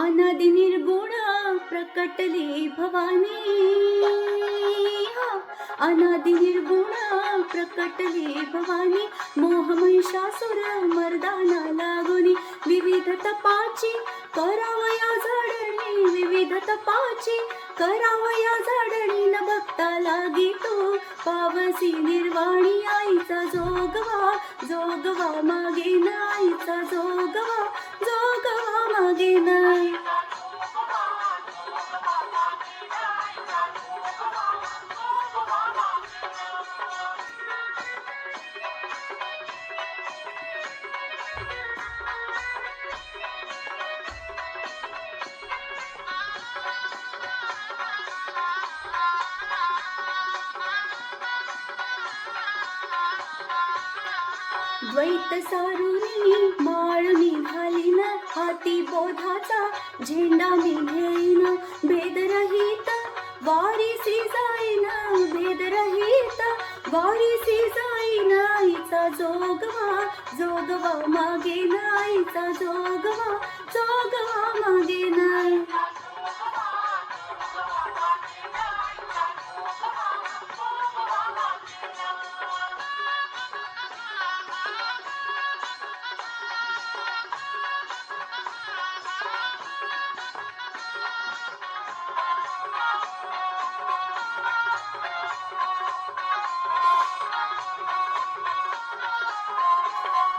अनादि निर्गुण प्रकटले भवानी। हा अनादि निर्गुण प्रकटले भवानी। मोहमहिषासुर मर्दाना लागुनी। विविध तपाची करावया झाडणी विविध तपाची करावया झाडणी। न बघता लागी तू पावसी निर्वाणी आईचा जोगवा जोगवा मागे नाईचा जोगवा जोगवा मागे नाई द्वैत सारुनी माळ निघाली ना हाती बोधाचा झेंडा मी घेईन भेदरहित वारीसी जाईन भेदरहित वारीसी जाईन. आईचा जोगवा जोगवा मागे नाईचा जोगवा जोगवा मागे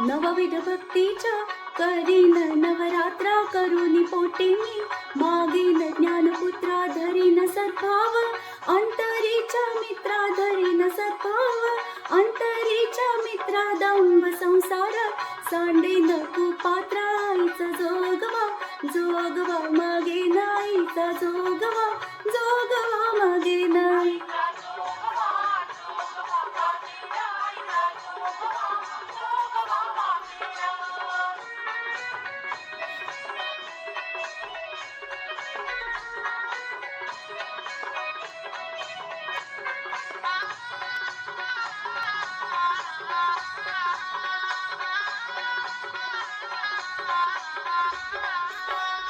नवविध भक्तीच्या करीन नवरात्रा करुनी पोटेनी मागीन ज्ञानपुत्रा धरीन सद्भाव अंतरीच्या मित्रा धरीन सद्भाव अंतरीच्या मित्रा दंभ संसार सांडेन तू पात्रा आईचा जोगवा जोगवा मागे नाईचा जोगवा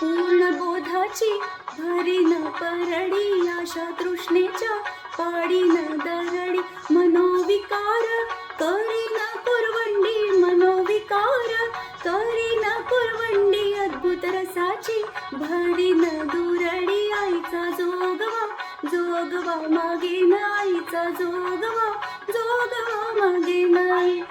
पूर्ण बोधाची भरीन परडी आशा तृष्णेच्या पाडीन दरडी मनोविकार. तरिना पुरवंडी मनोविकार तरिना पुरवंडी अद्भुत रसाची भरीन दुरडी आईचा जोगवा जोगवा मागे आईचा जोगवा जोगवा मागे नाई